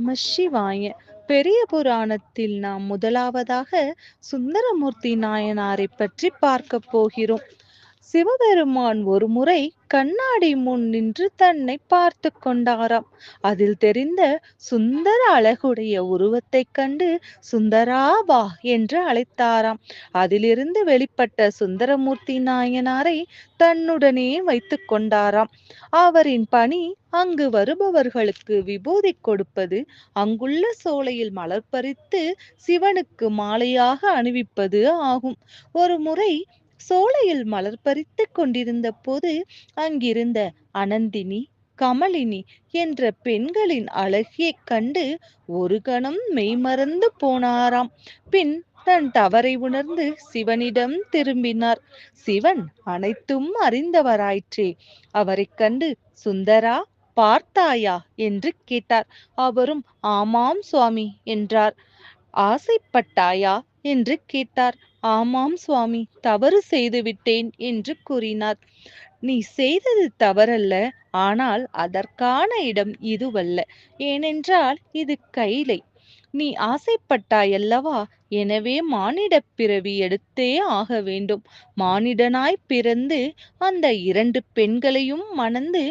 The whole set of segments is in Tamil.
நம சிவாய பெரிய புராணத்தில் நாம் முதலாவதாக சுந்தரமூர்த்தி நாயனாரை பற்றி பார்க்க போகிறோம். சிவபெருமான் ஒரு முறை கண்ணாடி முன் நின்று தன்னை பார்த்து கொண்டாராம். அதில் தெரிந்த சுந்தர அழகுடைய உருவத்தைக் கண்டு சுந்தராபா என்று அழைத்தாராம். அதிலிருந்து வெளிப்பட்ட சுந்தரமூர்த்தி நாயனாரை தன்னுடனே வைத்து கொண்டாராம். அவரின் பணி அங்கு வருபவர்களுக்கு விபூதி கொடுப்பது அங்குள்ள சோலையில் மலர் பறித்து சிவனுக்கு மாலையாக அணிவிப்பது ஆகும். ஒரு முறை சோலையில் மலர் பறித்து கொண்டிருந்த போது அங்கிருந்த அனந்தினி கமலினி என்ற பெண்களின் அழகியைக் கண்டு ஒரு கணம் மெய்மறந்து போனாராம். பின் தன் தவறை உணர்ந்து சிவனிடம் திரும்பினார். சிவன் அனைத்தும் அறிந்தவராயிற்றே. அவரைக் கண்டு சுந்தரா பார்த்தாயா என்று கேட்டார். அவரும் ஆமாம் சுவாமி என்றார். ஆசைப்பட்டாயா என்று கேட்டார். ஆமாம் சுவாமி தவறு செய்து விட்டேன் என்று கூறினார். நீ செய்தது தவறல்ல ஆனால் அதற்கான இடம் இதுவல்ல. ஏனென்றால் இது கைலை. நீ ஆசைப்பட்டாயல்லவா? எனவே மானிடப் பிறவி எடுத்தே ஆக வேண்டும். மானிடனாய் பிறந்து அந்த இரண்டு பெண்களையும் மணந்து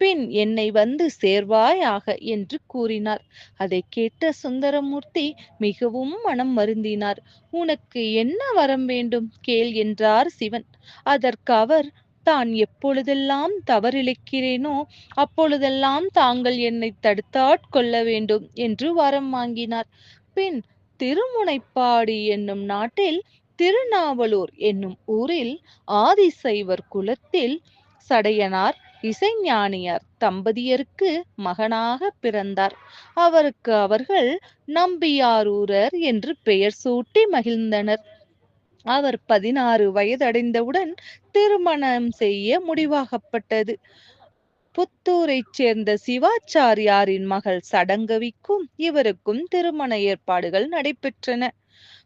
பின் என்னை வந்து சேர்வாயாக என்று கூறினார். அதை கேட்ட சுந்தரமூர்த்தி மிகவும் மனம் வருந்தினார். உனக்கு என்ன வரம் வேண்டும்? கேள் என்றார் சிவன். அதற்கு அவர் தான் எப்பொழுதெல்லாம் தவறிழைக்கிறேனோ அப்பொழுதெல்லாம் தாங்கள் என்னை தடுத்தாட்கொள்ள வேண்டும் என்று வரம் வாங்கினார். பின் திருமுனைப்பாடி என்னும் நாட்டில் திருநாவலூர் என்னும் ஊரில் ஆதிசைவர் குலத்தில் சடையனார் இசைஞானியார் தம்பதியருக்கு மகனாக பிறந்தார். அவருக்கு அவர்கள் நம்பியாரூரர் என்று பெயர் சூட்டி மகிழ்ந்தனர். அவர் பதினாறு வயதடைந்தவுடன் திருமணம் செய்ய முடிவாகப்பட்டது. புத்தூரைச் சேர்ந்த சிவாச்சாரியாரின் மகள் சடங்கவிக்கும் இவருக்கும் திருமண ஏற்பாடுகள் நடைபெற்றன.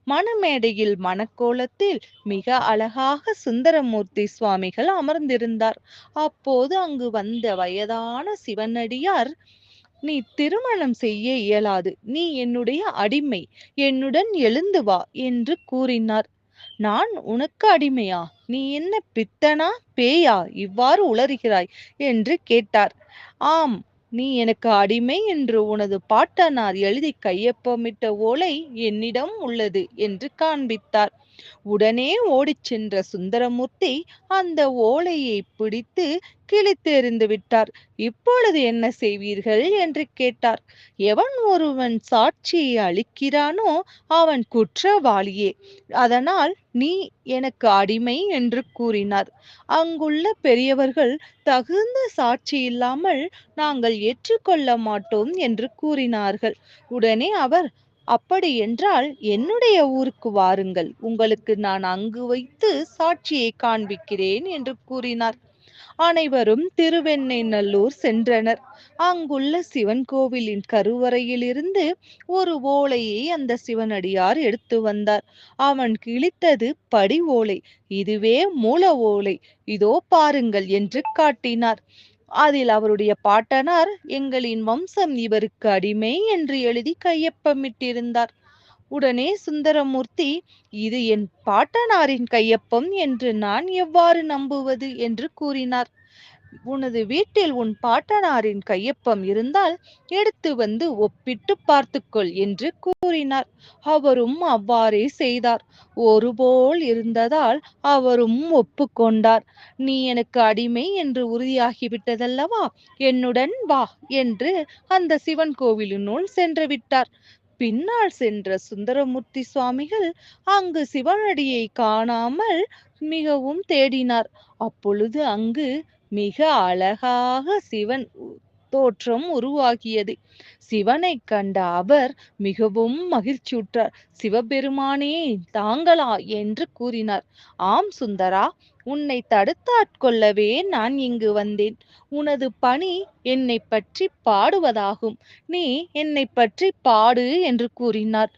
மணமேடையில் மணக்கோலத்தில் மிக அழகாக சுந்தரமூர்த்தி சுவாமிகள் அமர்ந்திருந்தார். அப்போது அங்கு வந்த வயதான சிவனடியார் நீ திருமணம் செய்ய இயலாது. நீ என்னுடைய அடிமை. என்னுடன் எழுந்து வா என்று கூறினார். நான் உனக்கு அடிமையா? நீ என்ன பித்தனா? பேயா? இவ்வாறு உளறுகிறாய் என்று கேட்டார். ஆம் நீ எனக்கு அடிமை என்று உனது பாட்டனார் எழுதி கையொப்பமிட்ட ஓலை என்னிடம் உள்ளது என்று காண்பித்தார். உடனே ஓடிச் சென்ற சுந்தரமூர்த்தி அந்த ஓலையை பிடித்து கிழித்தெறிந்து விட்டார். இப்பொழுது என்ன செய்வீர்கள்? என்று கேட்டார். எவன் ஒருவன் சாட்சியை அளிக்கிறானோ அவன் குற்றவாளியே. அதனால் நீ எனக்கு அடிமை என்று கூறினார். அங்குள்ள பெரியவர்கள் தகுந்த சாட்சி இல்லாமல் நாங்கள் ஏற்றுக்கொள்ள மாட்டோம் என்று கூறினார்கள். உடனே அவர் அப்படி என்றால் என்னுடைய ஊருக்கு வாருங்கள். உங்களுக்கு நான் அங்கு வைத்து சாட்சியை காண்பிக்கிறேன் என்று கூறினார். அனைவரும் திருவெண்ணெய்நல்லூர் சென்றனர். அங்குள்ள சிவன் கோவிலின் கருவறையிலிருந்து ஒரு ஓலையை அந்த சிவனடியார் எடுத்து வந்தார். அவன் கிழித்தது படி ஓலை. இதுவே மூல ஓலை. இதோ பாருங்கள் என்று காட்டினார். அதில் அவருடைய பாட்டனார் எங்களின் வம்சம் இவருக்கு அடிமை என்று எழுதி கையொப்பமிட்டிருந்தார். உடனே சுந்தரமூர்த்தி இது என் பாட்டனாரின் கையொப்பம் என்று நான் எவ்வாறு நம்புவது? என்று கூறினார். உனது வீட்டில் உன் பாட்டனாரின் கையொப்பம் இருந்தால் எடுத்து வந்து ஒப்பிட்டு பார்த்துக்கொள் என்று கூறினார். அவரும் அவ்வாறே செய்தார். ஒருபோல் இருந்ததால் அவரும் ஒப்புக்கொண்டார் நீ எனக்கு அடிமை என்று உறுதியாகிவிட்டதல்லவா? என்னுடன் வா என்று அந்த சிவன் கோவிலினுள் சென்று விட்டார். பின்னால் சென்ற சுந்தரமூர்த்தி சுவாமிகள் அங்கு சிவனடியை காணாமல் மிகவும் தேடினார். அப்பொழுது அங்கு மிக அழகாக சிவன் தோற்றம் உருவாகியது சிவனை கண்ட அவர் மிகவும் மகிழ்ச்சியுற்றார். சிவபெருமானே தாங்களா? என்று கூறினார். ஆம் சுந்தரா உன்னை தடுத்தாட்கொள்ளவே நான் இங்கு வந்தேன். உனது பணி என்னை பற்றி பாடுவதாகும். நீ என்னை பற்றி பாடு என்று கூறினார்.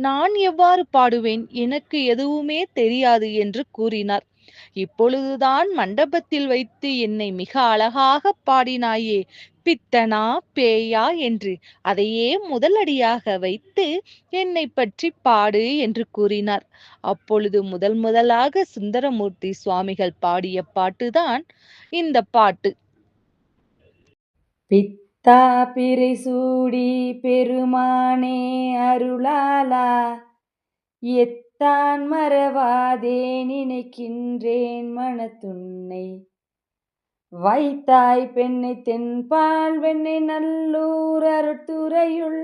நான் எவ்வாறு பாடுவேன்? எனக்கு எதுவுமே தெரியாது என்று கூறினார். இப்பொழுதுதான் மண்டபத்தில் வைத்து என்னை மிக அழகாக பாடினாயே பித்தனா பேயா என்று. அதையே முதலடியாக வைத்து என்னை பற்றி பாடு என்று கூறினார். அப்பொழுது முதல் முதலாக சுந்தரமூர்த்தி சுவாமிகள் பாடிய பாட்டுதான் இந்த பாட்டு. பித்தா பிறை சூடி பெருமானே அருளாலா தான் மறவாதே நினைக்கின்றேன் மனத்துன்னை. வைத்தாய் பெண்ணை தென்பால் வெண்ணை நல்லூர் அருட்டுறையுள்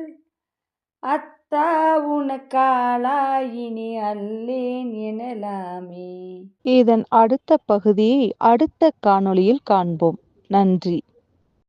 அத்தா உனக்காளாயினி அல்லேன் எனலாமே. இதன் அடுத்த பகுதியை அடுத்த காணொளியில் காண்போம். நன்றி.